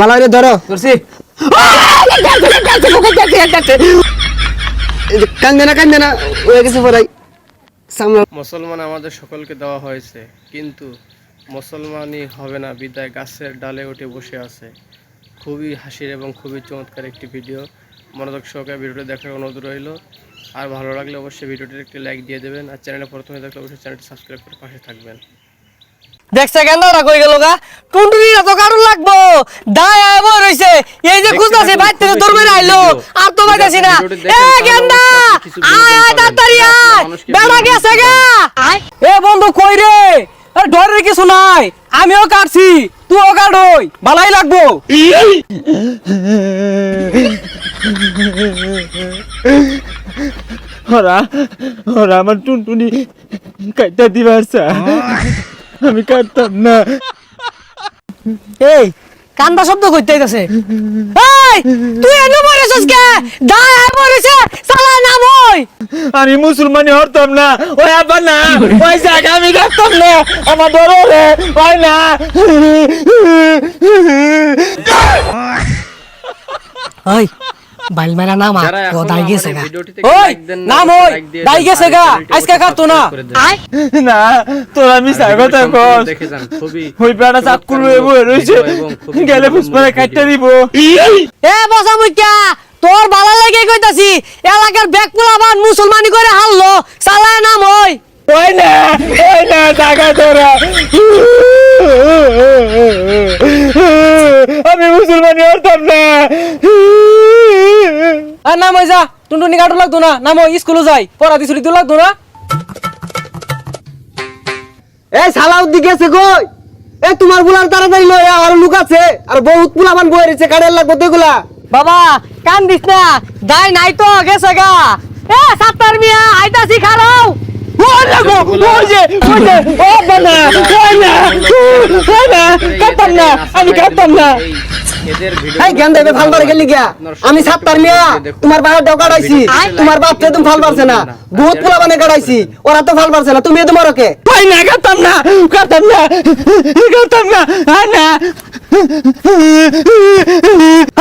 ভালো করে ধরো। করছি কান্দে না কান্দে না গেছে পড়াই। মুসলমান আমাদের সকলকে দেওয়া হয়েছে কিন্তু মুসলমানই হবে না বিদায় গাছের ডালে উঠে বসে আছে। খুবই হাসির এবং খুবই চমৎকার একটি ভিডিও। মনোযোগ সহকারে ভিডিওটি দেখার অনুরোধ রইল। আর ভালো লাগলে অবশ্যই ভিডিওটির একটি লাইক দিয়ে দেবেন। আর চ্যানেলে প্রথমে দেখলে অবশ্যই চ্যানেলটি সাবস্ক্রাইব করে পাশে থাকবেন। দেখছে কেন? ওরা কই গেল গা? টুনটুনিরা তো কারণ লাগবো? দায় আয় বই রইছে। এই যে খুঁজতাছি বাইর থেকে খুবই দৌড় মেরে সুন্দর আইলো আর তো পাইতাছি না। এ গেন্দা! আয় আয় তাড়াতাড়ি আয়! বেড়া গেছে গা! এ বন্ধু কই রে? আরে ডরের কিছু নাই। আমিও কাটছি তুইও কাটই ভালাই লাগবো। ওরা ওরা আমার টুনটুনি কাইটা দিবার চা আমি কাটতাম না। এই কান্দা শব্দ কইতে আইতাছে। এই তুই এনে মরেছস কে? দায় মরেছে সালা নাম ওই। আমি মুসলমানি হরতাম না। ওই আবার না ওই জায়গা আমি কাটতাম না। আমার ধরো রে ওই না। ওই বাইল মেরা নাম ও দাই গেছে গা। ওই নাম ওই দাই গেছে গা। আজকে অবশ্যই কাটতো না। না তোরা আমি যান, খুবই ওই হয়ে বয়ে রয়েছে ভিডিও এবং খুবই গেলে পুষ্পারে কাটতে দিব। এ বসা মুখ্যা তোর ভালো লাগে কইতাছি এলাকার ব্যাগ পোলাবান মুসলমানি করে হারলো সালা নাম ওই। ওই না ওই না টাকা তোরা। আমি মুসলমানি হরতাম না। আর নাম ওই যা। টুনটুনি কাটু লাগতো না। নাম ওই স্কুলে যাই। পড়া দিছুরি তো লাগতো না। এই সালাউদ্দি গেছে কই? এ তোমার বুলার তাড়াতাড়ি লয় আর লুক আছে। আর বহুত পুলাবান বয়ে রয়েছে কাড়ের লাগবে তো এগুলা বাবা কান দিস না। দাই নাই তো গেছে গা। এ সাত্তার মিয়া আইতাছি খারাও ওই দেখো ওই যে ও বানা ওই না ওই না কাটতাম না আমি কাটতাম না। এই ভিডিও এই ভালো পারে গেলি গিয়া। আমি সাতটার মিয়া তোমার বাবার দেও কাটাইছি তোমার বাপ তো তুমি ভালো পারছে না। বহুত পুলাবানে কাটাইছি ওরা তো ভালো পারছে না। তুমি তোমার ওকে? ওই না কাটতাম না কাটতাম না কাটতাম না আয় না।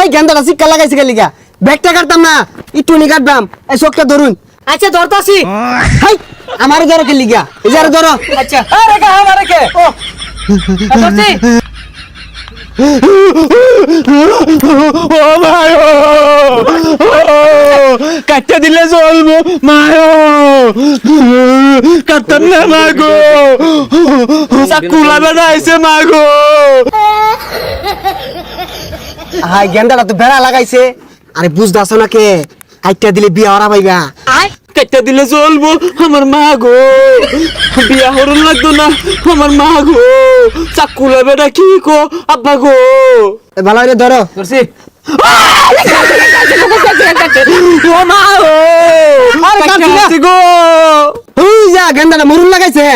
এই জ্ঞানটা শিক্ষা লাগাইছে গেলি গিয়া। ব্যাগটা কাটতাম না একটু নি কাটবাম। এই চোখটা ধরুন। আচ্ছা ধরতাছি। হাই আমারও ধরো গেলি গিয়া। এই ধরো। আচ্ছা। আরে কা আমারে কে? ও কাটতে দিলে চলবো মায়ো কাটতাম না মাগো চাকুলা বেড়াইছে মাগো হাই জ্ঞানটা তো বেড়া লাগাইছে আরে বুঝদাছ না কে কাইটা দিলে বিয়া ওরা পাইবা কাটতে দিলে চলবো আমার মা গো। বিয়া হরণ লাগতো না আমার মা গো। চাকুলা বেড়া কি কো আব্বা গো? ভালো করে ধরো। ধরছি। ও মা ও আরে কাটছি না। কাটছে গো? হুই যা গেন্দাটা মরুন লাগাইছে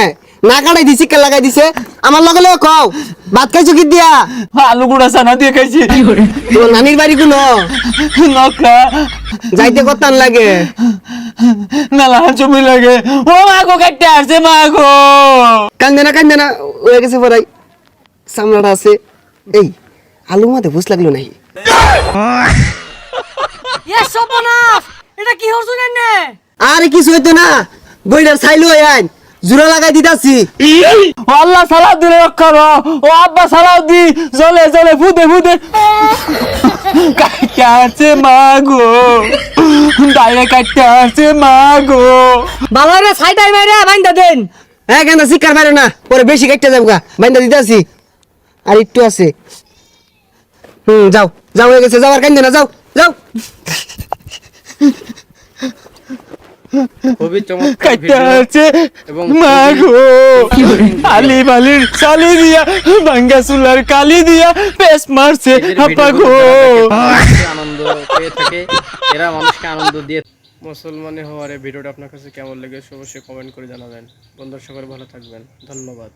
না কাটাই দিছি কে লাগাই দিছে। আমার লগে লগে কও। ভাত খাইছো কি দিয়া? আলু গুড়া সানা দিয়ে খাইছি। তোর নানির বাড়ি কোনো? যাইতে কতান লাগে। মেলা জমি লাগে। ও মা গো কাটতে আসছে মা গো। কান্দে না কান্দে না হয়ে গেছে পড়াই। সামনাটা আছে। এই আলু মাতে ভুস লাগল নাই এ এটা কি হরছু নে আরে কিছু হইতো না। বইটার ছাইলো আইন। জোড়া লাগাই দিতাছি। ও আল্লাহ সালাদ দিলে রক্ষা রো ও আব্বা সালাদ দি। জলে জলে ফুদে ফুদে। কাটতে আসছে মা গো দাইরে কাটতে আসছে মা গো ভালো রে সাইডাই মাইরে বাইন্দা দেন। হ্যাঁ কেন শিকার পারে না? পরে বেশি কাটতে যাব গা। বাইন্দা দিতাছি। আর একটু আছে। হুম যাও। যাও হয়ে গেছে। যাও আর কান্দে না যাও। যাও। খুবই চমৎকার আছে এবং মাগো। আলি বালির চালি দিয়া ভাঙ্গা চুলার কালি দিয়া পেস মারছে গো। আনন্দ পেয়ে থাকে। এরা মানুষকে আনন্দ দিয়ে মুসলমানি হওয়ার এই ভিডিওটা আপনার কাছে কেমন লেগেছে অবশ্যই কমেন্ট করে জানাবেন। বন্ধুরা সকলে ভালো থাকবেন। ধন্যবাদ।